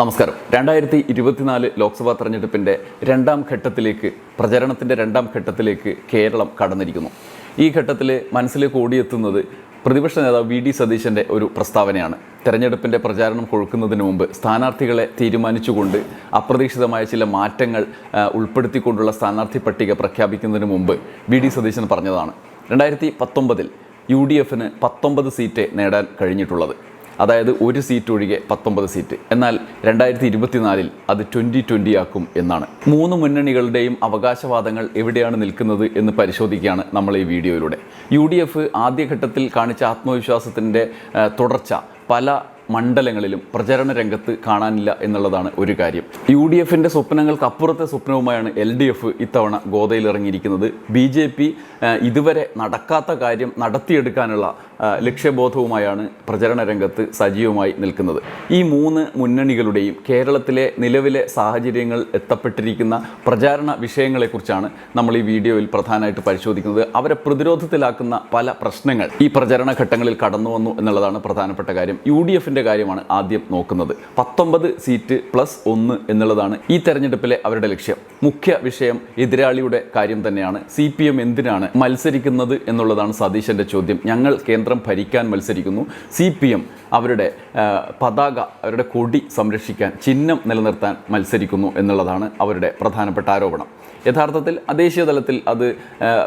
നമസ്കാരം. രണ്ടായിരത്തി ഇരുപത്തിനാല് ലോക്സഭാ തെരഞ്ഞെടുപ്പിന്റെ രണ്ടാം ഘട്ടത്തിലേക്ക് പ്രചരണത്തിന്റെ രണ്ടാം ഘട്ടത്തിലേക്ക് കേരളം കടന്നിരിക്കുന്നു. ഈ ഘട്ടത്തിൽ മനസ്സിലേക്ക് ഓടിയെത്തുന്നത് പ്രതിപക്ഷ നേതാവ് വി ഡി സതീശന്റെ ഒരു പ്രസ്താവനയാണ്. തെരഞ്ഞെടുപ്പിന്റെ പ്രചാരണം കൊഴുക്കുന്നതിന് മുമ്പ് സ്ഥാനാർത്ഥികളെ തീരുമാനിച്ചുകൊണ്ട് അപ്രതീക്ഷിതമായ ചില മാറ്റങ്ങൾ ഉൾപ്പെടുത്തിക്കൊണ്ടുള്ള സ്ഥാനാർത്ഥി പട്ടിക പ്രഖ്യാപിക്കുന്നതിന് മുമ്പ് വി ഡി സതീശൻ പറഞ്ഞതാണ്. രണ്ടായിരത്തി പത്തൊമ്പതിൽ യു ഡി എഫിന് പത്തൊമ്പത് സീറ്റ് നേടാൻ കഴിഞ്ഞിട്ടുള്ളത്. അതായത് ഒരു സീറ്റ് ഒഴികെ പത്തൊമ്പത് സീറ്റ്. എന്നാൽ രണ്ടായിരത്തി ഇരുപത്തിനാലിൽ അത് ട്വന്റി ട്വന്റി ആക്കും എന്നാണ്. മൂന്ന് മുന്നണികളുടെയും അവകാശവാദങ്ങൾ എവിടെയാണ് നിൽക്കുന്നത് എന്ന് പരിശോധിക്കുകയാണ് നമ്മൾ ഈ വീഡിയോയിലൂടെ. യു ഡി എഫ് ആദ്യഘട്ടത്തിൽ കാണിച്ച ആത്മവിശ്വാസത്തിന്റെ തുടർച്ച പല മണ്ഡലങ്ങളിലും പ്രചരണ രംഗത്ത് കാണാനില്ല എന്നുള്ളതാണ് ഒരു കാര്യം. യു ഡി എഫിന്റെ സ്വപ്നങ്ങൾക്ക് അപ്പുറത്തെ സ്വപ്നവുമായാണ് എൽ ഡി എഫ് ഇത്തവണ ഗോതയിൽ ഇറങ്ങിയിരിക്കുന്നത് ബി ജെ പി ഇതുവരെ നടക്കാത്ത കാര്യം നടത്തിയെടുക്കാനുള്ള ലക്ഷ്യബോധവുമായാണ് പ്രചരണ രംഗത്ത് സജീവമായി നിൽക്കുന്നത്. ഈ മൂന്ന് മുന്നണികളുടെയും കേരളത്തിലെ നിലവിലെ സാഹചര്യങ്ങൾ എത്തപ്പെട്ടിരിക്കുന്ന പ്രചാരണ വിഷയങ്ങളെക്കുറിച്ചാണ് നമ്മൾ ഈ വീഡിയോയിൽ പ്രധാനമായിട്ട് പരിശോധിക്കുന്നത്. അവരെ പ്രതിരോധത്തിലാക്കുന്ന പല പ്രശ്നങ്ങൾ ഈ പ്രചരണ ഘട്ടങ്ങളിൽ കടന്നു വന്നു എന്നുള്ളതാണ് പ്രധാനപ്പെട്ട കാര്യം. യു ഡി എഫിന്റെ കാര്യമാണ് ആദ്യം നോക്കുന്നത്. പത്തൊമ്പത് സീറ്റ് പ്ലസ് ഒന്ന് എന്നുള്ളതാണ് ഈ തെരഞ്ഞെടുപ്പിലെ അവരുടെ ലക്ഷ്യം. മുഖ്യ വിഷയം എതിരാളിയുടെ കാര്യം തന്നെയാണ്. സി പി എം എന്തിനാണ് മത്സരിക്കുന്നത് എന്നുള്ളതാണ് സതീശന്റെ ചോദ്യം. ഞങ്ങൾ കേന്ദ്രം ഭരിക്കാൻ മത്സരിക്കുന്നു. സി പി എം അവരുടെ പതാക അവരുടെ കൊടി സംരക്ഷിക്കാൻ ചിഹ്നം നിലനിർത്താൻ മത്സരിക്കുന്നു എന്നുള്ളതാണ് അവരുടെ പ്രധാനപ്പെട്ട ആരോപണം. യഥാർത്ഥത്തിൽ ദേശീയ തലത്തിൽ അത്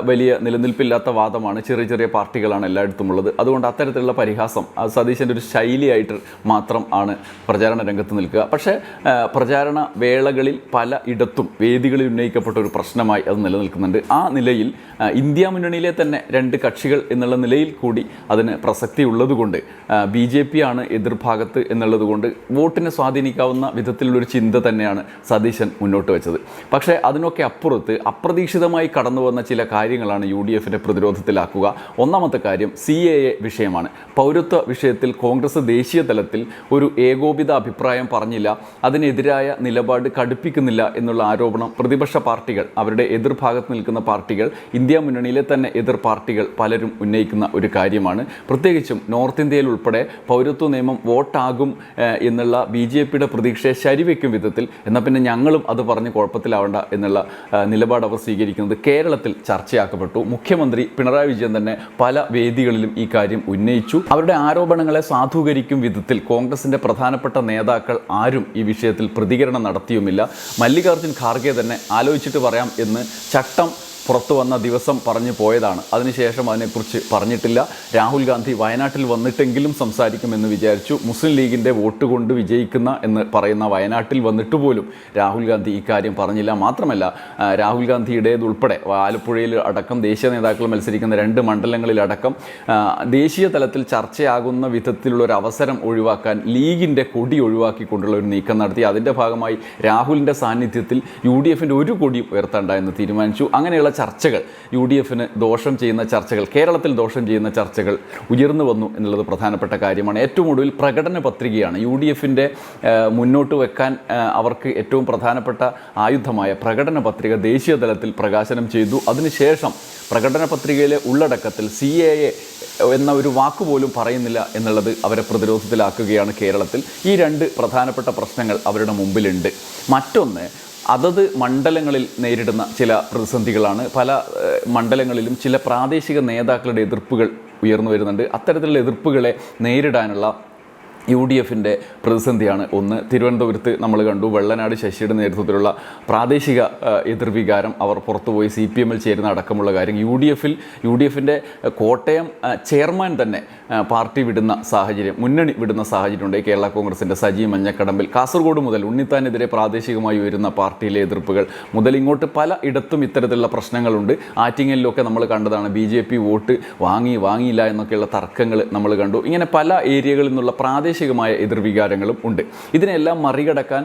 വലിയ നിലനിൽപ്പില്ലാത്ത വാദമാണ്. ചെറിയ ചെറിയ പാർട്ടികളാണ് എല്ലായിടത്തും ഉള്ളത്. അതുകൊണ്ട് അത്തരത്തിലുള്ള പരിഹാസം സതീശന്റെ ഒരു ശൈലിയായിട്ട് മാത്രം ആണ് പ്രചാരണ രംഗത്ത് നിൽക്കുക. പക്ഷേ പ്രചാരണ വേളകളിൽ പല ഇടത്തും വേദികളിൽ ഉന്നയിക്കപ്പെട്ട ഒരു പ്രശ്നമായി അത് നിലനിൽക്കുന്നുണ്ട്. ആ നിലയിൽ ഇന്ത്യ മുന്നണിയിലെ തന്നെ രണ്ട് കക്ഷികൾ എന്നുള്ള നിലയിൽ കൂടി അതിന് പ്രസക്തി ഉള്ളതുകൊണ്ട് ബി ജെ പി ആണ് എതിർഭാഗത്ത് എന്നുള്ളതുകൊണ്ട് വോട്ടിനെ സ്വാധീനിക്കാവുന്ന വിധത്തിലുള്ളൊരു ചിന്ത തന്നെയാണ് സതീശൻ മുന്നോട്ട് വെച്ചത്. പക്ഷേ അതിനൊക്കെ അപ്പുറത്ത് അപ്രതീക്ഷിതമായി കടന്നു വന്ന ചില കാര്യങ്ങളാണ് യു ഡി എഫിന്റെ പ്രതിരോധത്തിലാക്കുക. ഒന്നാമത്തെ കാര്യം സി എ എ വിഷയമാണ്. പൗരത്വ വിഷയത്തിൽ കോൺഗ്രസ് ദേശീയ തലത്തിൽ ഒരു ഏകോപിത അഭിപ്രായം പറഞ്ഞില്ല. അതിനെതിരായ നിലപാട് കടുപ്പിക്കുന്നില്ല എന്നുള്ള ആരോപണം പ്രതിപക്ഷ പാർട്ടികൾ അവരുടെ എതിർഭാഗത്ത് നിൽക്കുന്ന പാർട്ടികൾ ഇന്ത്യ മുന്നണിയിലെ തന്നെ എതിർ പാർട്ടികൾ പലരും ഉന്നയിക്കുന്ന ഒരു കാര്യമാണ്. പ്രത്യേകിച്ചും നോർത്ത് ഇന്ത്യയിൽ ഉൾപ്പെടെ പൗരത്വ നിയമം വോട്ടാകും എന്നുള്ള ബി ജെ പിയുടെ പ്രതീക്ഷയെ ശരിവെക്കും വിധത്തിൽ എന്നാൽ പിന്നെ ഞങ്ങളും അത് പറഞ്ഞ് കുഴപ്പത്തിലാവണ്ട എന്നുള്ള നിലപാട് അവർ സ്വീകരിക്കുന്നത് കേരളത്തിൽ ചർച്ചയാക്കപ്പെട്ടു. മുഖ്യമന്ത്രി പിണറായി വിജയൻ തന്നെ പല വേദികളിലും ഈ കാര്യം ഉന്നയിച്ചു. അവരുടെ ആരോപണങ്ങളെ സാധൂകരിക്കും വിധത്തിൽ കോൺഗ്രസിന്റെ പ്രധാനപ്പെട്ട നേതാക്കൾ ആരും ഈ വിഷയത്തിൽ പ്രതികരണം നടത്തിയുമില്ല. മല്ലികാർജുൻ ഖാർഗെ തന്നെ ആലോചിച്ചിട്ട് പറയാം എന്ന് ചട്ടം പുറത്തു വന്ന ദിവസം പറഞ്ഞു പോയതാണ്. അതിനുശേഷം അതിനെക്കുറിച്ച് പറഞ്ഞിട്ടില്ല. രാഹുൽ ഗാന്ധി വയനാട്ടിൽ വന്നിട്ടെങ്കിലും സംസാരിക്കുമെന്ന് വിചാരിച്ചു. മുസ്ലിം ലീഗിന്റെ വോട്ട് കൊണ്ട് വിജയിക്കുന്ന എന്ന് പറയുന്ന വയനാട്ടിൽ വന്നിട്ട് പോലും രാഹുൽ ഗാന്ധി ഇക്കാര്യം പറഞ്ഞില്ല. മാത്രമല്ല രാഹുൽ ഗാന്ധിയുടേതുൾപ്പെടെ ആലപ്പുഴയിൽ അടക്കം ദേശീയ നേതാക്കൾ മത്സരിക്കുന്ന രണ്ട് മണ്ഡലങ്ങളിലടക്കം ദേശീയ തലത്തിൽ ചർച്ചയാകുന്ന വിധത്തിലുള്ള ഒരു അവസരം ഒഴിവാക്കാൻ ലീഗിന്റെ കൊടി ഒഴിവാക്കിക്കൊണ്ടുള്ള ഒരു നീക്കം നടത്തി. അതിന്റെ ഭാഗമായി രാഹുലിന്റെ സാന്നിധ്യത്തിൽ യു ഡി എഫിന്റെ ഒരു കൊടി ഉയർത്തേണ്ട എന്ന് തീരുമാനിച്ചു. അങ്ങനെയുള്ള ചർച്ചകൾ യു ഡി എഫിന് ദോഷം ചെയ്യുന്ന ചർച്ചകൾ കേരളത്തിൽ ദോഷം ചെയ്യുന്ന ചർച്ചകൾ ഉയർന്നു വന്നു എന്നുള്ളത് പ്രധാനപ്പെട്ട കാര്യമാണ്. ഏറ്റവും ഒടുവിൽ പ്രകടന പത്രികയാണ്. യു ഡി എഫിന്റെ മുന്നോട്ട് വെക്കാൻ അവർക്ക് ഏറ്റവും പ്രധാനപ്പെട്ട ആയുധമായ പ്രകടന പത്രിക ദേശീയ തലത്തിൽ പ്രകാശനം ചെയ്തു. അതിനുശേഷം പ്രകടന പത്രികയിലെ ഉള്ളടക്കത്തിൽ സി എ എ എന്ന ഒരു വാക്ക് പോലും പറയുന്നില്ല എന്നുള്ളത് അവരെ പ്രതിരോധത്തിലാക്കുകയാണ് കേരളത്തിൽ. ഈ രണ്ട് പ്രധാനപ്പെട്ട പ്രശ്നങ്ങൾ അവരുടെ മുമ്പിലുണ്ട്. മറ്റൊന്ന് അതത് മണ്ഡലങ്ങളിൽ നേരിടുന്ന ചില പ്രതിസന്ധികളാണ്. പല മണ്ഡലങ്ങളിലും ചില പ്രാദേശിക നേതാക്കളുടെ എതിർപ്പുകൾ ഉയർന്നു വരുന്നുണ്ട്. അത്തരത്തിലുള്ള എതിർപ്പുകളെ നേരിടാനുള്ള യു ഡി എഫിന്റെ പ്രതിസന്ധിയാണ് ഒന്ന്. തിരുവനന്തപുരത്ത് നമ്മൾ കണ്ടു വെള്ളനാട് ശശിയുടെ നേതൃത്വത്തിലുള്ള പ്രാദേശിക എതിർവികാരം അവർ പുറത്തുപോയി. സി പി എമ്മിൽ ചേരുന്ന അടക്കമുള്ള കാര്യം യു ഡി എഫിൽ യു ഡി എഫിന്റെ കോട്ടയം ചെയർമാൻ തന്നെ പാർട്ടി വിടുന്ന സാഹചര്യം മുന്നണി വിടുന്ന സാഹചര്യം സാഹചര്യമുണ്ട് കേരള കോൺഗ്രസിന്റെ സജി മഞ്ഞക്കടമ്പിൽ കാസർഗോഡ് മുതൽ ഉണ്ണിത്താനെതിരെ പ്രാദേശികമായി ഉയരുന്ന പാർട്ടിയിലെ എതിർപ്പുകൾ മുതൽ ഇങ്ങോട്ട് പല ഇടത്തും ഇത്തരത്തിലുള്ള പ്രശ്നങ്ങളുണ്ട്. ആറ്റിങ്ങലിലൊക്കെ നമ്മൾ കണ്ടതാണ് ബി ജെ പി വോട്ട് വാങ്ങി വാങ്ങിയില്ല എന്നൊക്കെയുള്ള തർക്കങ്ങൾ നമ്മൾ കണ്ടു. ഇങ്ങനെ പല ഏരിയകളിൽ നിന്നുള്ള പ്രാദേശികമായ എതിർവികാരങ്ങളും ഉണ്ട്. ഇതിനെല്ലാം മറികടക്കാൻ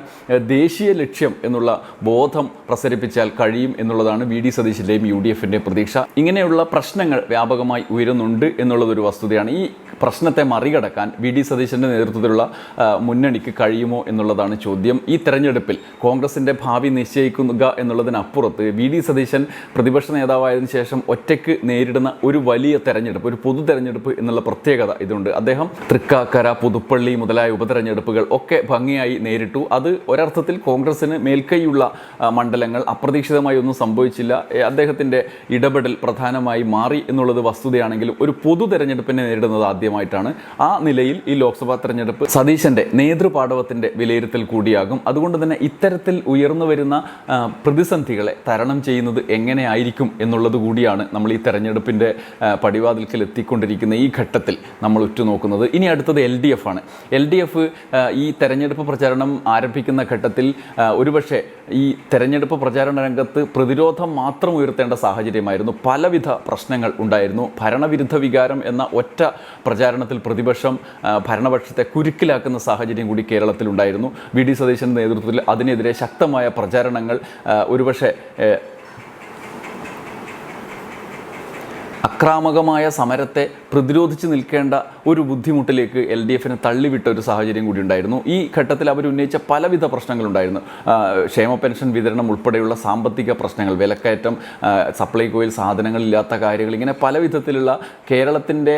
ദേശീയ ലക്ഷ്യം എന്നുള്ള ബോധം പ്രസരിപ്പിച്ചാൽ കഴിയും എന്നുള്ളതാണ് വി ഡി സതീശിന്റെയും യു ഡി എഫിന്റെയും പ്രതീക്ഷ. ഇങ്ങനെയുള്ള പ്രശ്നങ്ങൾ വ്യാപകമായി ഉയരുന്നുണ്ട് എന്നുള്ളതൊരു വസ്തുതയാണ്. ഈ പ്രശ്നത്തെ മറികടക്കാൻ വി ഡി സതീശന്റെ നേതൃത്വത്തിലുള്ള മുന്നണിക്ക് കഴിയുമോ എന്നുള്ളതാണ് ചോദ്യം. ഈ തെരഞ്ഞെടുപ്പിൽ കോൺഗ്രസിന്റെ ഭാവി നിശ്ചയിക്കുക എന്നുള്ളതിനപ്പുറത്ത് വി ഡി സതീശൻ പ്രതിപക്ഷ നേതാവായതിനു ശേഷം ഒറ്റയ്ക്ക് നേരിടുന്ന ഒരു വലിയ തെരഞ്ഞെടുപ്പ് ഒരു പൊതു തെരഞ്ഞെടുപ്പ് എന്നുള്ള പ്രത്യേകത ഇതുണ്ട്. അദ്ദേഹം തൃക്കാക്കര പുതുപ്പള്ളി പുതുപ്പള്ളി മുതലായ ഉപതെരഞ്ഞെടുപ്പുകൾ ഒക്കെ ഭംഗിയായി നേരിട്ടു. അത് ഒരർത്ഥത്തിൽ കോൺഗ്രസിന് മേൽക്കൈയുള്ള മണ്ഡലങ്ങൾ അപ്രതീക്ഷിതമായി ഒന്നും സംഭവിച്ചില്ല. അദ്ദേഹത്തിന്റെ ഇടപെടൽ പ്രധാനമായി മാറി എന്നുള്ളത് വസ്തുതയാണെങ്കിലും ഒരു പൊതു തെരഞ്ഞെടുപ്പിനെ നേരിടുന്നത് ആദ്യമായിട്ടാണ്. ആ നിലയിൽ ഈ ലോക്സഭാ തെരഞ്ഞെടുപ്പ് സതീശന്റെ നേതൃപാടവത്തിന്റെ വിലയിരുത്തൽ കൂടിയാകും. അതുകൊണ്ട് തന്നെ ഇത്തരത്തിൽ ഉയർന്നു വരുന്ന പ്രതിസന്ധികളെ തരണം ചെയ്യുന്നത് എങ്ങനെയായിരിക്കും എന്നുള്ളത് കൂടിയാണ് നമ്മൾ ഈ തെരഞ്ഞെടുപ്പിന്റെ പടിവാതിൽക്കൽ എത്തിക്കൊണ്ടിരിക്കുന്ന ഈ ഘട്ടത്തിൽ നമ്മൾ ഉറ്റുനോക്കുന്നത്. ഇനി അടുത്തത് എൽ ഡി എഫ് ആണ്. എൽ ഡി എഫ് ഈ തെരഞ്ഞെടുപ്പ് പ്രചാരണം ആരംഭിക്കുന്ന ഘട്ടത്തിൽ ഒരുപക്ഷെ ഈ തെരഞ്ഞെടുപ്പ് പ്രചാരണ രംഗത്ത് പ്രതിരോധം മാത്രം ഉയർത്തേണ്ട സാഹചര്യമായിരുന്നു. പലവിധ പ്രശ്നങ്ങൾ ഉണ്ടായിരുന്നു. ഭരണവിരുദ്ധ വികാരം എന്ന ഒറ്റ പ്രചാരണത്തിൽ പ്രതിപക്ഷം ഭരണപക്ഷത്തെ കുരുക്കിലാക്കുന്ന സാഹചര്യം കൂടി കേരളത്തിലുണ്ടായിരുന്നു വി. ഡി. സതീശന്റെ നേതൃത്വത്തിൽ അതിനെതിരെ ശക്തമായ പ്രചാരണങ്ങൾ ഒരുപക്ഷെ അക്രാമകമായ സമരത്തെ പ്രതിരോധിച്ച് നിൽക്കേണ്ട ഒരു ബുദ്ധിമുട്ടിലേക്ക് എൽ ഡി എഫിനെ തള്ളിവിട്ട ഒരു സാഹചര്യം കൂടി ഉണ്ടായിരുന്നു. ഈ ഘട്ടത്തിൽ അവർ ഉന്നയിച്ച പലവിധ പ്രശ്നങ്ങളുണ്ടായിരുന്നു. ക്ഷേമ പെൻഷൻ വിതരണം ഉൾപ്പെടെയുള്ള സാമ്പത്തിക പ്രശ്നങ്ങൾ വിലക്കയറ്റം സപ്ലൈകോയിൽ സാധനങ്ങളില്ലാത്ത കാര്യങ്ങൾ ഇങ്ങനെ പല വിധത്തിലുള്ള കേരളത്തിന്റെ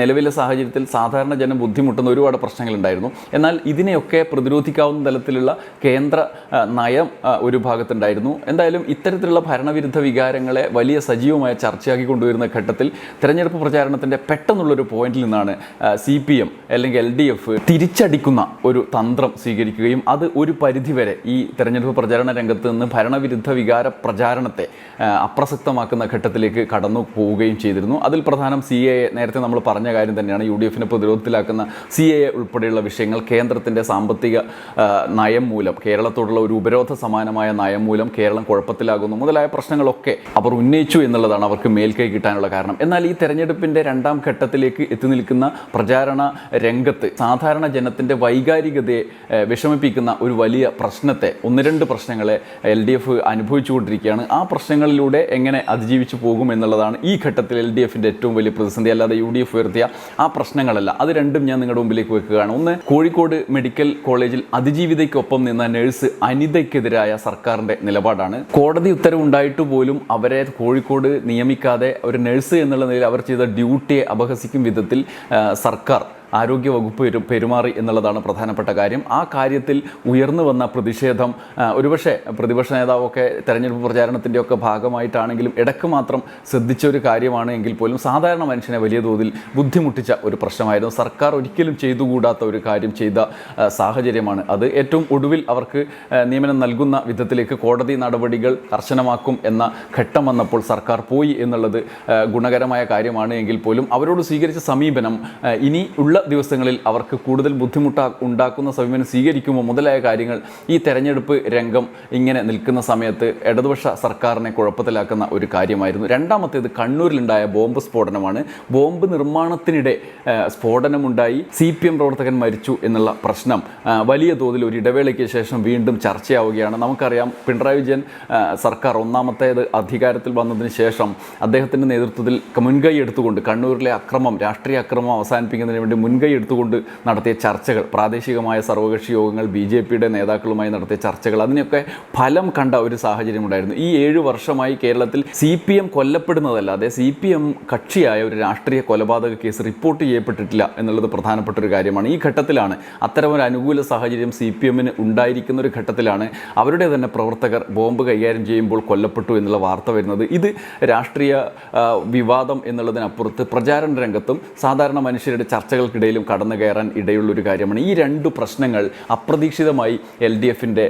നിലവിലെ സാഹചര്യത്തിൽ സാധാരണ ജനം ബുദ്ധിമുട്ടുന്ന ഒരുപാട് പ്രശ്നങ്ങളുണ്ടായിരുന്നു. എന്നാൽ ഇതിനെയൊക്കെ പ്രതിരോധിക്കാവുന്ന തലത്തിലുള്ള കേന്ദ്ര നയം ഒരു ഭാഗത്തുണ്ടായിരുന്നു. എന്തായാലും ഇത്തരത്തിലുള്ള ഭരണവിരുദ്ധ വികാരങ്ങളെ വലിയ സജീവമായ ചർച്ചയാക്കി കൊണ്ടുവരുന്ന ഘട്ടത്തിൽ തെരഞ്ഞെടുപ്പ് പ്രചാരണത്തിന്റെ പെട്ടെന്നുള്ളൊരു പോയിന്റിൽ നിന്നാണ് സി പി എം അല്ലെങ്കിൽ എൽ ഡി എഫ് തിരിച്ചടിക്കുന്ന ഒരു തന്ത്രം സ്വീകരിക്കുകയും അത് ഒരു പരിധിവരെ ഈ തെരഞ്ഞെടുപ്പ് പ്രചാരണ രംഗത്ത് നിന്ന് ഭരണവിരുദ്ധ വികാര പ്രചാരണത്തെ അപ്രസക്തമാക്കുന്ന ഘട്ടത്തിലേക്ക് കടന്നു പോവുകയും ചെയ്തിരുന്നു. അതിൽ പ്രധാനം സി എ നേരത്തെ നമ്മൾ പറഞ്ഞ കാര്യം തന്നെയാണ് യു ഡി എഫിനെ പ്രതിരോധത്തിലാക്കുന്ന സി എ ഉൾപ്പെടെയുള്ള വിഷയങ്ങൾ കേന്ദ്രത്തിന്റെ സാമ്പത്തിക നയം മൂലം കേരളത്തോടുള്ള ഒരു ഉപരോധ സമാനമായ നയം മൂലം കേരളം കുഴപ്പത്തിലാകുന്നു. മുതലായ പ്രശ്നങ്ങളൊക്കെ അവർ ഉന്നയിച്ചു എന്നുള്ളതാണ് അവർക്ക് മേൽക്കൈ കിട്ടാനുള്ള കാരണം. എന്നാൽ ഈ തെരഞ്ഞെടുപ്പിന്റെ രണ്ടാം ഘട്ടത്തിലേക്ക് എത്തി നിൽക്കുന്ന പ്രചാരണ രംഗത്ത് സാധാരണ ജനത്തിന്റെ വൈകാരികതയെ വിഷമിപ്പിക്കുന്ന ഒരു വലിയ പ്രശ്നത്തെ ഒന്ന് രണ്ട് പ്രശ്നങ്ങളെ എൽ ഡി എഫ് അനുഭവിച്ചുകൊണ്ടിരിക്കുകയാണ്. ആ പ്രശ്നങ്ങളിലൂടെ എങ്ങനെ അതിജീവിച്ചു പോകും എന്നുള്ളതാണ് ഈ ഘട്ടത്തിൽ എൽ ഡി എഫിന്റെ ഏറ്റവും വലിയ പ്രതിസന്ധി. അല്ലാതെ യു ഡി എഫ് ഉയർത്തിയ ആ പ്രശ്നങ്ങളല്ല. അത് രണ്ടും ഞാൻ നിങ്ങളുടെ മുമ്പിലേക്ക് വെക്കുകയാണ്. ഒന്ന് കോഴിക്കോട് മെഡിക്കൽ കോളേജിൽ അതിജീവിതയ്ക്കൊപ്പം നിന്ന നഴ്സ് അനിതയ്ക്കെതിരായ സർക്കാരിന്റെ നിലപാടാണ്. കോടതി ഉത്തരവുണ്ടായിട്ട് പോലും അവരെ കോഴിക്കോട് നിയമിക്കാതെ ഒരു നഴ്സ് എന്നുള്ള നിലയിൽ അവർ ചെയ്ത ഡ്യൂട്ടിയെ അപഹസിക്കും വിധത്തിൽ സർക്കാർ ആരോഗ്യ വകുപ്പ് പെരു പെരുമാറി എന്നുള്ളതാണ് പ്രധാനപ്പെട്ട കാര്യം. ആ കാര്യത്തിൽ ഉയർന്നു വന്ന പ്രതിഷേധം ഒരുപക്ഷെ പ്രതിപക്ഷ നേതാവൊക്കെ തെരഞ്ഞെടുപ്പ് പ്രചാരണത്തിന്റെയൊക്കെ ഭാഗമായിട്ടാണെങ്കിലും ഇടയ്ക്ക് മാത്രം ശ്രദ്ധിച്ച ഒരു കാര്യമാണ് എങ്കിൽ പോലും സാധാരണ മനുഷ്യനെ വലിയ തോതിൽ ബുദ്ധിമുട്ടിച്ച ഒരു പ്രശ്നമായിരുന്നു. സർക്കാർ ഒരിക്കലും ചെയ്തുകൂടാത്ത ഒരു കാര്യം ചെയ്ത സാഹചര്യമാണ് അത്. ഏറ്റവും ഒടുവിൽ അവർക്ക് നിയമനം നൽകുന്ന വിധത്തിലേക്ക് കോടതി നടപടികൾ കർശനമാക്കും എന്ന ഘട്ടം വന്നപ്പോൾ സർക്കാർ പോയി എന്നുള്ളത് ഗുണകരമായ കാര്യമാണ് എങ്കിൽ പോലും അവരോട് സ്വീകരിച്ച സമീപനം ഇനി ഉള്ള ദിവസങ്ങളിൽ അവർക്ക് കൂടുതൽ ബുദ്ധിമുട്ടാ ഉണ്ടാക്കുന്ന സമീപനം സ്വീകരിക്കുമോ? മുതലായ കാര്യങ്ങൾ ഈ തെരഞ്ഞെടുപ്പ് രംഗം ഇങ്ങനെ നിൽക്കുന്ന സമയത്ത് ഇടതുപക്ഷ സർക്കാരിനെ കുഴപ്പത്തിലാക്കുന്ന ഒരു കാര്യമായിരുന്നു. രണ്ടാമത്തേത് കണ്ണൂരിലുണ്ടായ ബോംബ് സ്ഫോടനമാണ്. ബോംബ് നിർമ്മാണത്തിനിടെ സ്ഫോടനമുണ്ടായി. സി പി എം പ്രവർത്തകൻ മരിച്ചു എന്നുള്ള പ്രശ്നം വലിയ തോതിൽ ഒരു ഇടവേളയ്ക്ക് ശേഷം വീണ്ടും ചർച്ചയാവുകയാണ്. നമുക്കറിയാം പിണറായി വിജയൻ സർക്കാർ ഒന്നാമത്തേത് അധികാരത്തിൽ വന്നതിന് ശേഷം അദ്ദേഹത്തിന്റെ നേതൃത്വത്തിൽ മുൻകൈ എടുത്തുകൊണ്ട് കണ്ണൂരിലെ അക്രമം രാഷ്ട്രീയ അക്രമം അവസാനിപ്പിക്കുന്നതിന് വേണ്ടി മുൻകൈ എടുത്തുകൊണ്ട് നടത്തിയ ചർച്ചകൾ പ്രാദേശികമായ സർവകക്ഷി യോഗങ്ങൾ ബി ജെ പിയുടെ നേതാക്കളുമായി നടത്തിയ ചർച്ചകൾ അതിനൊക്കെ ഫലം കണ്ട ഒരു സാഹചര്യം ഉണ്ടായിരുന്നു. ഈ ഏഴ് വർഷമായി കേരളത്തിൽ സി പി എം കൊല്ലപ്പെടുന്നതല്ലാതെ സി പി എം കക്ഷിയായ ഒരു രാഷ്ട്രീയ കൊലപാതക കേസ് റിപ്പോർട്ട് ചെയ്യപ്പെട്ടിട്ടില്ല എന്നുള്ളത് പ്രധാനപ്പെട്ട ഒരു കാര്യമാണ്. ഈ ഘട്ടത്തിലാണ് അത്തരമൊരു അനുകൂല സാഹചര്യം സി പി എമ്മിന് ഉണ്ടായിരിക്കുന്ന ഒരു ഘട്ടത്തിലാണ് അവരുടെ തന്നെ പ്രവർത്തകർ ബോംബ് കൈകാര്യം ചെയ്യുമ്പോൾ കൊല്ലപ്പെട്ടു എന്നുള്ള വാർത്ത വരുന്നത്. ഇത് രാഷ്ട്രീയ വിവാദം എന്നുള്ളതിനപ്പുറത്ത് പ്രചാരണ രംഗത്തും സാധാരണ മനുഷ്യരുടെ ചർച്ചകൾക്കിടയിലും കടന്നു കയറാൻ ഇടയുള്ള ഒരു കാര്യമാണ്. ഈ രണ്ട് പ്രശ്നങ്ങൾ അപ്രതീക്ഷിതമായി എൽ ഡി എഫിന്റെ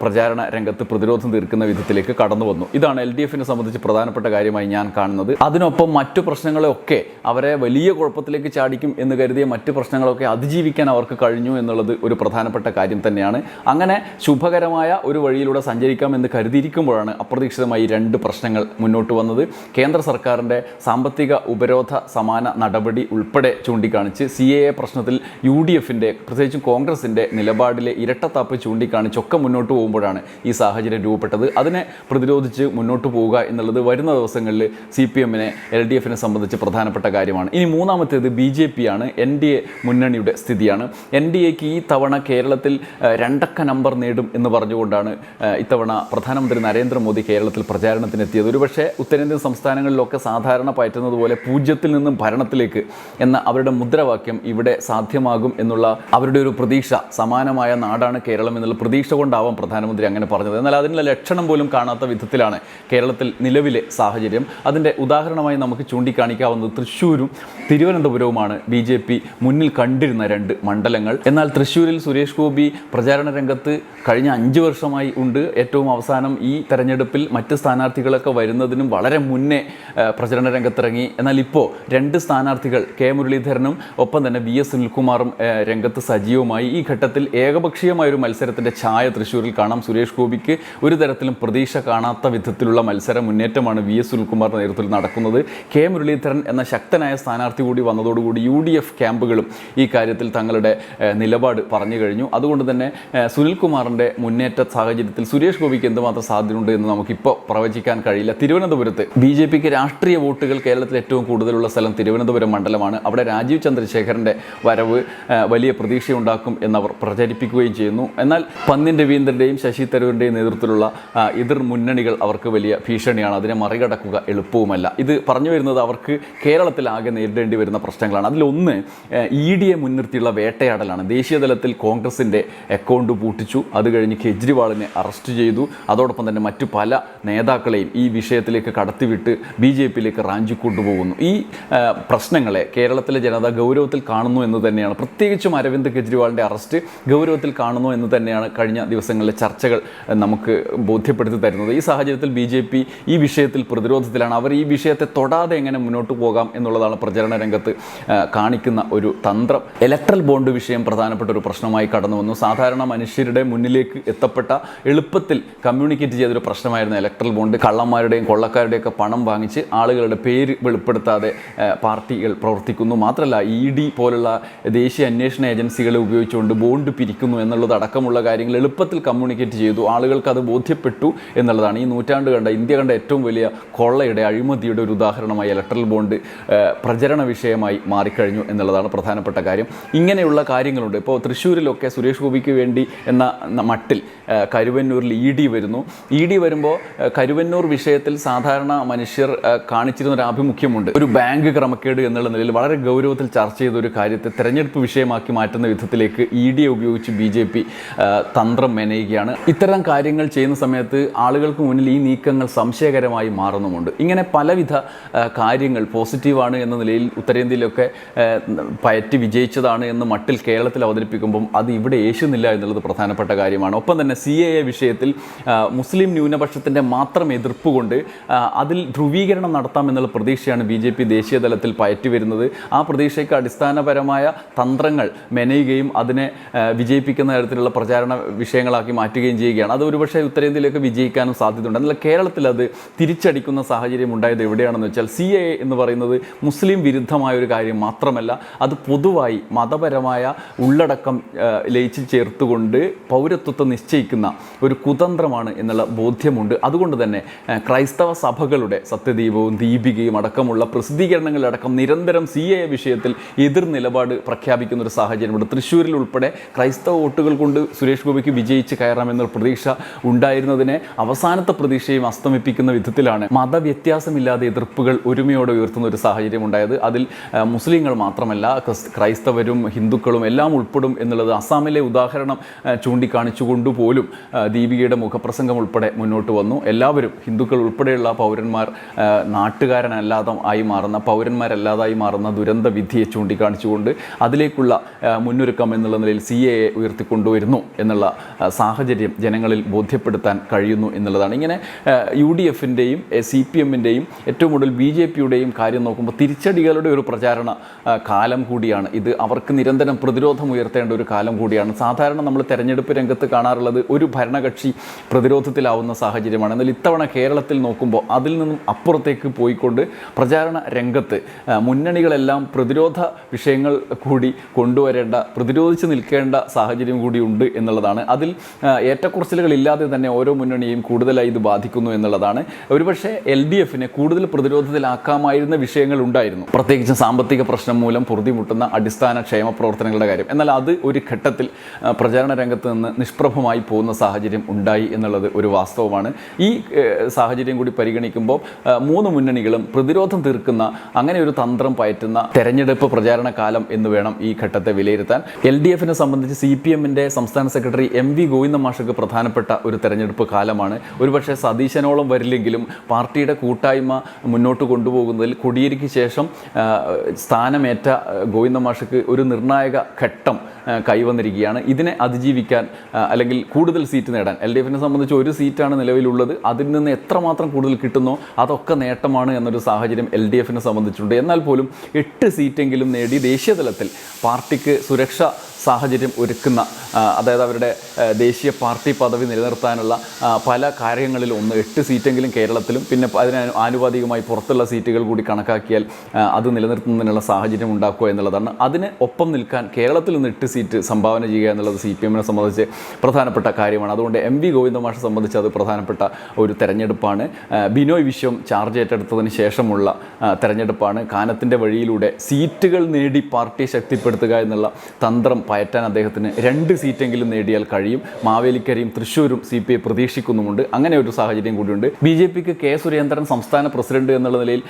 പ്രചാരണ രംഗത്ത് പ്രതിരോധം തീർക്കുന്ന വിധത്തിലേക്ക് കടന്നു വന്നു. ഇതാണ് എൽ ഡി എഫിനെ സംബന്ധിച്ച് പ്രധാനപ്പെട്ട കാര്യമായി ഞാൻ കാണുന്നത്. അതിനൊപ്പം മറ്റു പ്രശ്നങ്ങളെയൊക്കെ അവരെ വലിയ കുഴപ്പത്തിലേക്ക് ചാടിക്കും എന്ന് കരുതിയ മറ്റു പ്രശ്നങ്ങളൊക്കെ അതിജീവിക്കാൻ അവർക്ക് കഴിഞ്ഞു എന്നുള്ളത് ഒരു പ്രധാനപ്പെട്ട കാര്യം തന്നെയാണ്. അങ്ങനെ ശുഭകരമായ ഒരു വഴിയിലൂടെ സഞ്ചരിക്കാം എന്ന് കരുതിയിരിക്കുമ്പോഴാണ് അപ്രതീക്ഷിതമായി രണ്ട് പ്രശ്നങ്ങൾ മുന്നോട്ട് വന്നത്. കേന്ദ്ര സർക്കാരിന്റെ സാമ്പത്തിക ഉപരോധ സമാന നടപടി ഉൾപ്പെടെ ചൂണ്ടിക്കാണിച്ച് എ എ പ്രശ്നത്തിൽ യു ഡി എഫിന്റെ പ്രത്യേകിച്ചും കോൺഗ്രസിന്റെ നിലപാടിലെ ഇരട്ടത്താപ്പ് ചൂണ്ടിക്കാണിച്ചൊക്കെ മുന്നോട്ട് പോകുമ്പോഴാണ് ഈ സാഹചര്യം രൂപപ്പെട്ടത്. അതിനെ പ്രതിരോധിച്ച് മുന്നോട്ട് പോവുക എന്നുള്ളത് വരുന്ന ദിവസങ്ങളിൽ സി പി എമ്മിനെ എൽ ഡി എഫിനെ സംബന്ധിച്ച് പ്രധാനപ്പെട്ട കാര്യമാണ്. ഇനി മൂന്നാമത്തേത് ബി ജെ പി ആണ് എൻ ഡി എ മുന്നണിയുടെ സ്ഥിതിയാണ്. എൻ ഡി എക്ക് ഈ തവണ കേരളത്തിൽ രണ്ടക്ക നമ്പർ നേടും എന്ന് പറഞ്ഞുകൊണ്ടാണ് ഇത്തവണ പ്രധാനമന്ത്രി നരേന്ദ്രമോദി കേരളത്തിൽ പ്രചാരണത്തിനെത്തിയത്. ഒരുപക്ഷെ ഉത്തരേന്ത്യൻ സംസ്ഥാനങ്ങളിലൊക്കെ സാധാരണ പയറ്റുന്നത് പോലെ പൂജ്യത്തിൽ നിന്നും ഭരണത്തിലേക്ക് എന്ന അവരുടെ മുദ്രാവാക്യം യാഥാർത്ഥ്യം ഇവിടെ സാധ്യമാകും എന്നുള്ള അവരുടെ ഒരു പ്രതീക്ഷ സമാനമായ നാടാണ് കേരളം എന്നുള്ള പ്രതീക്ഷ കൊണ്ടാവാം പ്രധാനമന്ത്രി അങ്ങനെ പറഞ്ഞത്. എന്നാൽ അതിനുള്ള ലക്ഷണം പോലും കാണാത്ത വിധത്തിലാണ് കേരളത്തിൽ നിലവിലെ സാഹചര്യം. അതിന്റെ ഉദാഹരണമായി നമുക്ക് ചൂണ്ടിക്കാണിക്കാവുന്നത് തൃശ്ശൂരും തിരുവനന്തപുരവുമാണ് ബി ജെ പി മുന്നിൽ കണ്ടിരുന്ന രണ്ട് മണ്ഡലങ്ങൾ. എന്നാൽ തൃശ്ശൂരിൽ സുരേഷ് ഗോപി പ്രചാരണ രംഗത്ത് കഴിഞ്ഞ അഞ്ച് വർഷമായി ഉണ്ട്. ഏറ്റവും അവസാനം ഈ തെരഞ്ഞെടുപ്പിൽ മറ്റ് സ്ഥാനാർത്ഥികളൊക്കെ വരുന്നതിനും വളരെ മുന്നേ പ്രചരണ രംഗത്തിറങ്ങി. എന്നാൽ ഇപ്പോൾ രണ്ട് സ്ഥാനാർത്ഥികൾ കെ മുരളീധരനും ഒപ്പം തന്നെ വി എസ് സുനിൽകുമാറും രംഗത്ത് സജീവമായി. ഈ ഘട്ടത്തിൽ ഏകപക്ഷീയമായ ഒരു മത്സരത്തിന്റെ ഛായ തൃശ്ശൂരിൽ കാണാം. സുരേഷ് ഗോപിക്ക് ഒരു തരത്തിലും പ്രതീക്ഷ കാണാത്ത വിധത്തിലുള്ള മത്സര മുന്നേറ്റമാണ് വി എസ് സുനിൽകുമാറിന്റെ നേതൃത്വത്തിൽ നടക്കുന്നത്. കെ മുരളീധരൻ എന്ന ശക്തനായ സ്ഥാനാർത്ഥി കൂടി വന്നതോടുകൂടി യു ഡി എഫ് ക്യാമ്പുകളും ഈ കാര്യത്തിൽ തങ്ങളുടെ നിലപാട് പറഞ്ഞു കഴിഞ്ഞു. അതുകൊണ്ട് തന്നെ സുനിൽകുമാറിന്റെ മുന്നേറ്റ സാഹചര്യത്തിൽ സുരേഷ് ഗോപിക്ക് എന്തുമാത്രം സാധ്യതയുണ്ട് എന്ന് നമുക്കിപ്പോൾ പ്രവചിക്കാൻ കഴിയില്ല. തിരുവനന്തപുരത്ത് ബി ജെ പിക്ക് രാഷ്ട്രീയ വോട്ടുകൾ കേരളത്തിൽ ഏറ്റവും കൂടുതലുള്ള സ്ഥലം തിരുവനന്തപുരം മണ്ഡലമാണ്. അവിടെ രാജീവ് ചന്ദ്രശേഖരന്റെ വരവ് വലിയ പ്രതീക്ഷയുണ്ടാക്കും എന്നവർ പ്രചരിപ്പിക്കുകയും ചെയ്യുന്നു. എന്നാൽ പന്നിൻ രവീന്ദ്രന്റെയും ശശി തരൂരിന്റെയും നേതൃത്വത്തിലുള്ള എതിർ മുന്നണികൾ അവർക്ക് വലിയ ഭീഷണിയാണ്. അതിനെ മറികടക്കുക എളുപ്പവുമല്ല. ഇത് പറഞ്ഞു വരുന്നത് അവർക്ക് കേരളത്തിൽ ആകെ നേരിടേണ്ടി വരുന്ന പ്രശ്നങ്ങളാണ്. അതിലൊന്ന് ഇ ഡിയെ മുൻനിർത്തിയുള്ള വേട്ടയാടലാണ്. ദേശീയ തലത്തിൽ കോൺഗ്രസിന്റെ അക്കൗണ്ട് പൂട്ടിച്ചു. അത് കഴിഞ്ഞ് കെജ്രിവാളിനെ അറസ്റ്റ് ചെയ്തു. അതോടൊപ്പം തന്നെ മറ്റു പല നേതാക്കളെയും ഈ വിഷയത്തിലേക്ക് കടത്തിവിട്ട് ബി ജെ പിയിലേക്ക് റാഞ്ചി കൊണ്ടുപോകുന്നു ഈ പ്രശ്നങ്ങളെ കേരളത്തിലെ ജനത ഗൗരവത്തിൽ കാണുന്നു എന്ന് തന്നെയാണ്. പ്രത്യേകിച്ചും അരവിന്ദ് കെജ്രിവാളിന്റെ അറസ്റ്റ് ഗൗരവത്തിൽ കാണുന്നു എന്ന് തന്നെയാണ് കഴിഞ്ഞ ദിവസങ്ങളിലെ ചർച്ചകൾ നമുക്ക് ബോധ്യപ്പെടുത്തി തരുന്നത്. ഈ സാഹചര്യത്തിൽ ബി ജെ പി ഈ വിഷയത്തിൽ പ്രതിരോധത്തിലാണ്. അവർ ഈ വിഷയത്തെ തൊടാതെ എങ്ങനെ മുന്നോട്ട് പോകാം എന്നുള്ളതാണ് പ്രചരണ രംഗത്ത് കാണിക്കുന്ന ഒരു തന്ത്രം. ഇലക്ട്രൽ ബോണ്ട് വിഷയം പ്രധാനപ്പെട്ട ഒരു പ്രശ്നമായി കടന്നു വന്നു. സാധാരണ മനുഷ്യരുടെ മുന്നിലേക്ക് എത്തപ്പെട്ട എളുപ്പത്തിൽ കമ്മ്യൂണിക്കേറ്റ് ചെയ്തൊരു പ്രശ്നമായിരുന്നു ഇലക്ട്രൽ ബോണ്ട്. കള്ളന്മാരുടെയും കൊള്ളക്കാരുടെയൊക്കെ പണം വാങ്ങിച്ച് ആളുകളുടെ പേര് വെളിപ്പെടുത്താതെ പാർട്ടികൾ പ്രവർത്തിക്കുന്നു. മാത്രമല്ല ഇ ഡി പോലുള്ള ദേശീയ അന്വേഷണ ഏജൻസികളെ ഉപയോഗിച്ചുകൊണ്ട് ബോണ്ട് പിരിക്കുന്നു എന്നുള്ളതടക്കമുള്ള കാര്യങ്ങൾ എളുപ്പത്തിൽ കമ്മ്യൂണിക്കേറ്റ് ചെയ്തു. ആളുകൾക്ക് അത് ബോധ്യപ്പെട്ടു എന്നുള്ളതാണ്. ഈ നൂറ്റാണ്ട് കണ്ട ഇന്ത്യ കണ്ട ഏറ്റവും വലിയ കൊള്ളയുടെ അഴിമതിയുടെ ഒരു ഉദാഹരണമായി ഇലക്ട്രൽ ബോണ്ട് പ്രചരണ വിഷയമായി മാറിക്കഴിഞ്ഞു എന്നുള്ളതാണ് പ്രധാനപ്പെട്ട കാര്യം. ഇങ്ങനെയുള്ള കാര്യങ്ങളുണ്ട്. ഇപ്പോൾ തൃശ്ശൂരിലൊക്കെ സുരേഷ് ഗോപിക്ക് വേണ്ടി എന്ന മട്ടിൽ കരുവന്നൂരിൽ ഇ ഡി വരുന്നു. ഇ ഡി വരുമ്പോൾ കരുവന്നൂർ വിഷയത്തിൽ സാധാരണ മനുഷ്യർ കാണിച്ചിരുന്ന ഒരു ആഭിമുഖ്യമുണ്ട്. ഒരു ബാങ്ക് ക്രമക്കേട് എന്നുള്ള നിലയിൽ വളരെ ഗൗരവത്തിൽ ചർച്ച ചെയ്ത ഒരു കാര്യത്തെ തെരഞ്ഞെടുപ്പ് വിഷയമാക്കി മാറ്റുന്ന വിധത്തിലേക്ക് ഇ ഡിയെ ഉപയോഗിച്ച് ബി ജെ പി തന്ത്രം മെനയുകയാണ്. ഇത്തരം കാര്യങ്ങൾ ചെയ്യുന്ന സമയത്ത് ആളുകൾക്ക് മുന്നിൽ ഈ നീക്കങ്ങൾ സംശയകരമായി മാറുന്നുമുണ്ട്. ഇങ്ങനെ പലവിധ കാര്യങ്ങൾ പോസിറ്റീവാണ് എന്ന നിലയിൽ ഉത്തരേന്ത്യയിലൊക്കെ പയറ്റി വിജയിച്ചതാണ് എന്ന് മട്ടിൽ കേരളത്തിൽ അവതരിപ്പിക്കുമ്പം അത് ഇവിടെ യേശുന്നില്ല എന്നുള്ളത് പ്രധാനപ്പെട്ട കാര്യമാണ്. ഒപ്പം തന്നെ സി എ എ വിഷയത്തിൽ മുസ്ലിം ന്യൂനപക്ഷത്തിന്റെ മാത്രം എതിർപ്പ് കൊണ്ട് അതിൽ ധ്രുവീകരണം നടത്താമെന്നുള്ള പ്രതീക്ഷയാണ് ബി ജെ പി ദേശീയ തലത്തിൽ പയറ്റി വരുന്നത്. ആ പ്രതീക്ഷയ്ക്ക് അടിസ്ഥാനപരമായ തന്ത്രങ്ങൾ മെനയുകയും അതിനെ വിജയിപ്പിക്കുന്ന തരത്തിലുള്ള പ്രചാരണ വിഷയങ്ങളാക്കി മാറ്റുകയും ചെയ്യുകയാണ്. അത് ഒരുപക്ഷെ ഉത്തരേന്ത്യയിലേക്ക് വിജയിക്കാനും സാധ്യതയുണ്ട്. എന്നാൽ കേരളത്തിൽ അത് തിരിച്ചടിക്കുന്ന സാഹചര്യം ഉണ്ടായത് എവിടെയാണെന്ന് വെച്ചാൽ സി എ എന്ന് പറയുന്നത് മുസ്ലിം വിരുദ്ധമായ ഒരു കാര്യം മാത്രമല്ല അത് പൊതുവായി മതപരമായ ഉള്ളടക്കം ലയിച്ചു ചേർത്തുകൊണ്ട് പൗരത്വത്തെ നിശ്ചയിക്കുന്ന ഒരു കുതന്ത്രമാണ് എന്നുള്ള ബോധ്യമുണ്ട്. അതുകൊണ്ട് തന്നെ ക്രൈസ്തവ സഭകളുടെ സത്യദീപവും ദീപികയും അടക്കമുള്ള പ്രസിദ്ധീകരണങ്ങളിലടക്കം നിരന്തരം സി എ വിഷയത്തിൽ എതിർ നിലപാട് പ്രഖ്യാപിക്കുന്ന ഒരു സാഹചര്യമുണ്ട് തൃശ്ശൂരിൽ ഉൾപ്പെടെ ക്രൈസ്തവ വോട്ടുകൾ കൊണ്ട് സുരേഷ് ഗോപിക്ക് വിജയിച്ച് കയറാമെന്നൊരു പ്രതീക്ഷ ഉണ്ടായിരുന്നതിനെ അവസാനത്തെ പ്രതീക്ഷയും അസ്തമിപ്പിക്കുന്ന വിധത്തിലാണ് മതവ്യത്യാസമില്ലാതെ എതിർപ്പുകൾ ഒരുമയോടെ ഉയർത്തുന്ന ഒരു സാഹചര്യം ഉണ്ടായത്. അതിൽ മുസ്ലിങ്ങൾ മാത്രമല്ല ക്രിസ്- ക്രൈസ്തവരും ഹിന്ദുക്കളും എല്ലാം ഉൾപ്പെടും എന്നുള്ളത് അസാമിലെ ഉദാഹരണം ചൂണ്ടിക്കാണിച്ചുകൊണ്ട് പോലും ദീപികയുടെ മുഖപ്രസംഗം ഉൾപ്പെടെ മുന്നോട്ട് വന്നു. എല്ലാവരും ഹിന്ദുക്കൾ ഉൾപ്പെടെയുള്ള പൗരന്മാർ നാട്ടുകാരനല്ലാതെ ആയി മാറുന്ന പൗരന്മാരല്ലാതായി മാറുന്ന ദുരന്ത വിധിയെ ചൂണ്ടിക്കാണിച്ചുകൊണ്ട് അതിലേക്കുള്ള മുന്നൊരുക്കം എന്നുള്ള നിലയിൽ സി എ ഉയർത്തിക്കൊണ്ടുവരുന്നു എന്നുള്ള സാഹചര്യം ജനങ്ങളിൽ ബോധ്യപ്പെടുത്താൻ കഴിയുന്നു എന്നുള്ളതാണ്. ഇങ്ങനെ യു ഡി എഫിന്റെയും സി പി എമ്മിന്റെയും ഏറ്റവും കൂടുതൽ ബി ജെ പിയുടെയും കാര്യം നോക്കുമ്പോൾ തിരിച്ചടികളുടെ ഒരു പ്രചാരണ കാലം കൂടിയാണ് ഇത്. അവർക്ക് നിരന്തരം പ്രതിരോധം ഉയർത്തേണ്ട ഒരു കാലം കൂടിയാണ്. സാധാരണ നമ്മൾ തെരഞ്ഞെടുപ്പ് രംഗത്ത് കാണാറുള്ളത് ഒരു ഭരണകക്ഷി പ്രതിരോധത്തിലാവുന്ന സാഹചര്യമാണ്. എന്നാൽ ഇത്തവണ കേരളത്തിൽ നോക്കുമ്പോൾ അതിൽ നിന്നും അപ്പുറത്തേക്ക് പോയിക്കൊണ്ട് പ്രചാരണ രംഗത്ത് മുന്നണികളെല്ലാം പ്രതിരോധ വിഷയങ്ങൾ കൂടി കൊണ്ടുവരേണ്ട പ്രതിരോധിച്ച് നിൽക്കേണ്ട സാഹചര്യം കൂടിയുണ്ട് എന്നുള്ളതാണ്. അതിൽ ഇല്ലാതെ തന്നെ ഓരോ മുന്നണിയെയും കൂടുതലായി ഇത് ബാധിക്കുന്നു എന്നുള്ളതാണ്. ഒരുപക്ഷെ എൽ ഡി എഫിനെ കൂടുതൽ പ്രതിരോധത്തിലാക്കാമായിരുന്ന വിഷയങ്ങൾ ഉണ്ടായിരുന്നു. പ്രത്യേകിച്ച് സാമ്പത്തിക പ്രശ്നം മൂലം പൊറുതിമുട്ടുന്ന അടിസ്ഥാന ക്ഷേമ പ്രവർത്തനങ്ങളുടെ കാര്യം. എന്നാൽ അത് ഒരു ഘട്ടത്തിൽ പ്രചാരണ രംഗത്ത് നിന്ന് നിഷ്പ്രഭമായി പോകുന്ന സാഹചര്യം ഉണ്ടായി എന്നുള്ളത് ഒരു വാസ്തവമാണ്. ഈ സാഹചര്യം കൂടി പരിഗണിക്കുമ്പോൾ മൂന്ന് മുന്നണികളും പ്രതിരോധം തീർക്കുന്ന അങ്ങനെ ഒരു തന്ത്രം പയറ്റുന്ന തെരഞ്ഞെടുപ്പ് പ്രചാരണ കാലം എന്ന് വേണം ഈ ഘട്ടത്തെ വിലയിരുത്താൻ. എൽ ഡി എഫിനെ സംബന്ധിച്ച് സി പി എമ്മിന്റെ സംസ്ഥാന സെക്രട്ടറി എം വി ഗോവിന്ദ മാഷക്ക് പ്രധാനപ്പെട്ട ഒരു തെരഞ്ഞെടുപ്പ് കാലമാണ്. ഒരുപക്ഷെ സതീശനോളം വരില്ലെങ്കിലും പാർട്ടിയുടെ കൂട്ടായ്മ മുന്നോട്ട് കൊണ്ടുപോകുന്നതിൽ കൊടിയേരിക്ക് ശേഷം സ്ഥാനമേറ്റ ഗോവിന്ദ മാഷക്ക് ഒരു നിർണായക ഘട്ടം കൈവന്നിരിക്കുകയാണ്. ഇതിനെ അതിജീവിക്കാൻ അല്ലെങ്കിൽ കൂടുതൽ സീറ്റ് നേടാൻ. എൽ ഡി എഫിനെ സംബന്ധിച്ച് ഒരു സീറ്റാണ് നിലവിലുള്ളത്. അതിൽ നിന്ന് എത്രമാത്രം കൂടുതൽ കിട്ടുന്നോ അതൊക്കെ നേട്ടമാണ് എന്നൊരു സാഹചര്യം എൽ ഡി എഫിനെ സംബന്ധിച്ചിട്ടുണ്ട്. എന്നാൽ പോലും എട്ട് സീറ്റെങ്കിലും നേടി ദേശീയ തലത്തിൽ പാർട്ടിക്ക് സുരക്ഷ സാഹചര്യം ഒരുക്കുന്ന അതായത് അവരുടെ ദേശീയ പാർട്ടി പദവി നിലനിർത്താനുള്ള പല കാര്യങ്ങളിലും ഒന്ന് എട്ട് സീറ്റെങ്കിലും കേരളത്തിലും പിന്നെ അതിന് ആനുപാതികമായി പുറത്തുള്ള സീറ്റുകൾ കൂടി കണക്കാക്കിയാൽ അത് നിലനിർത്തുന്നതിനുള്ള സാഹചര്യം ഉണ്ടാക്കുക എന്നുള്ളതാണ്. അതിന് ഒപ്പം നിൽക്കാൻ കേരളത്തിൽ നിന്ന് എട്ട് സീറ്റ് സംഭാവന ചെയ്യുക എന്നുള്ളത് സി പി എമ്മിനെ സംബന്ധിച്ച് പ്രധാനപ്പെട്ട കാര്യമാണ്. അതുകൊണ്ട് എം വി ഗോവിന്ദമാഷെ സംബന്ധിച്ച് അത് പ്രധാനപ്പെട്ട ഒരു തെരഞ്ഞെടുപ്പാണ്. ബിനോയ് വിശ്വം ചാർജ് ഏറ്റെടുത്തതിന് ശേഷമുള്ള തെരഞ്ഞെടുപ്പാണ്. കാനത്തിന്റെ വഴിയിലൂടെ സീറ്റുകൾ നേടി പാർട്ടിയെ ശക്തിപ്പെടുത്തുക എന്നുള്ള തന്ത്രം പയറ്റാൻ അദ്ദേഹത്തിന് രണ്ട് സീറ്റെങ്കിലും നേടിയാൽ കഴിയും. മാവേലിക്കരയും തൃശ്ശൂരും സി പി ഐ പ്രതീക്ഷിക്കുന്നുമുണ്ട്. അങ്ങനെ ഒരു സാഹചര്യം കൂടിയുണ്ട്. ബി ജെ പിക്ക് കെ സുരേന്ദ്രൻ സംസ്ഥാന പ്രസിഡന്റ് എന്നുള്ള നിലയിൽ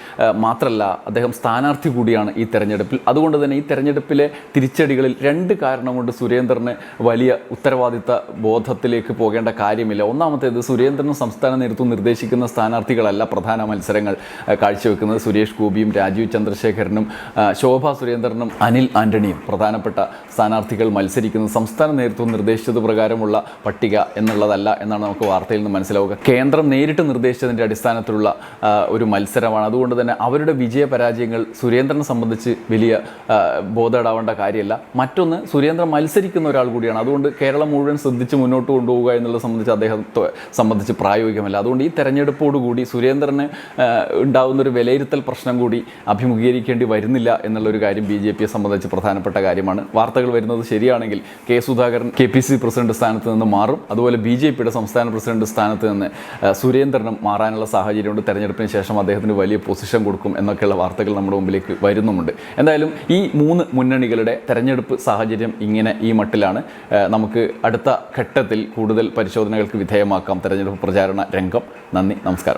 മാത്രമല്ല അദ്ദേഹം സ്ഥാനാർത്ഥി കൂടിയാണ് ഈ തെരഞ്ഞെടുപ്പിൽ. അതുകൊണ്ട് തന്നെ ഈ തെരഞ്ഞെടുപ്പിലെ തിരിച്ചടികളിൽ രണ്ട് കാരണം കൊണ്ട് സുരേന്ദ്രന് വലിയ ഉത്തരവാദിത്ത ബോധത്തിലേക്ക് പോകേണ്ട കാര്യമില്ല. ഒന്നാമത്തേത് സുരേന്ദ്രൻ സംസ്ഥാന നേതൃത്വം നിർദ്ദേശിക്കുന്ന സ്ഥാനാർത്ഥികളല്ല പ്രധാന മത്സരങ്ങൾ കാഴ്ചവെക്കുന്നത് സുരേഷ് ഗോപിയും രാജീവ് ചന്ദ്രശേഖരനും ശോഭ സുരേന്ദ്രനും അനിൽ ആന്റണിയും പ്രധാനപ്പെട്ട സ്ഥാനാർത്ഥികൾ മത്സരിക്കുന്ന. സംസ്ഥാന നേതൃത്വം നിർദ്ദേശിച്ചത് പ്രകാരമുള്ള പട്ടിക എന്നുള്ളതല്ല എന്നാണ് നമുക്ക് വാർത്തയിൽ നിന്ന് മനസ്സിലാവുക. കേന്ദ്രം നേരിട്ട് നിർദ്ദേശിച്ചതിന്റെ അടിസ്ഥാനത്തിലുള്ള ഒരു മത്സരമാണ്. അതുകൊണ്ട് തന്നെ അവരുടെ വിജയ പരാജയങ്ങൾ സുരേന്ദ്രനെ സംബന്ധിച്ച് വലിയ ബോധേടാവേണ്ട കാര്യമല്ല. മറ്റൊന്ന് സുരേന്ദ്രൻ മത്സരിക്കുന്ന ഒരാൾ കൂടിയാണ്. അതുകൊണ്ട് കേരളം മുഴുവൻ ശ്രദ്ധിച്ച് മുന്നോട്ട് കൊണ്ടുപോവുക എന്നുള്ളത് സംബന്ധിച്ച് അദ്ദേഹത്തെ സംബന്ധിച്ച് പ്രായോഗികമല്ല. അതുകൊണ്ട് ഈ തെരഞ്ഞെടുപ്പോടുകൂടി സുരേന്ദ്രന് ആ, ഉണ്ടാകുന്ന ഒരു വിലയിരുത്തൽ പ്രശ്നം കൂടി അഭിമുഖീകരിക്കേണ്ടി വരുന്നില്ല എന്നുള്ളൊരു കാര്യം ബി ജെ പിയെ സംബന്ധിച്ച് പ്രധാനപ്പെട്ട കാര്യമാണ്. വാർത്തകൾ വരുന്നത് ശരിയാണെങ്കിൽ K Sudhakaran K P C president സ്ഥാനത്ത് നിന്ന് മാറും. അതുപോലെ ബി ജെ പിയുടെ സംസ്ഥാന പ്രസിഡന്റ് സ്ഥാനത്ത് നിന്ന് സുരേന്ദ്രനും മാറാനുള്ള സാഹചര്യമുണ്ട്. തെരഞ്ഞെടുപ്പിന് ശേഷം അദ്ദേഹത്തിന് വലിയ പൊസിഷൻ കൊടുക്കും എന്നൊക്കെയുള്ള വാർത്തകൾ നമ്മുടെ മുമ്പിലേക്ക് വരുന്നുമുണ്ട്. എന്തായാലും ഈ മൂന്ന് മുന്നണികളുടെ തെരഞ്ഞെടുപ്പ് സാഹചര്യം ഇങ്ങനെ ഈ മട്ടിലാണ്. നമുക്ക് അടുത്ത ഘട്ടത്തിൽ കൂടുതൽ പരിശോധനകൾക്ക് വിധേയമാക്കാം തെരഞ്ഞെടുപ്പ് പ്രചാരണ രംഗം. നന്ദി നമസ്കാരം.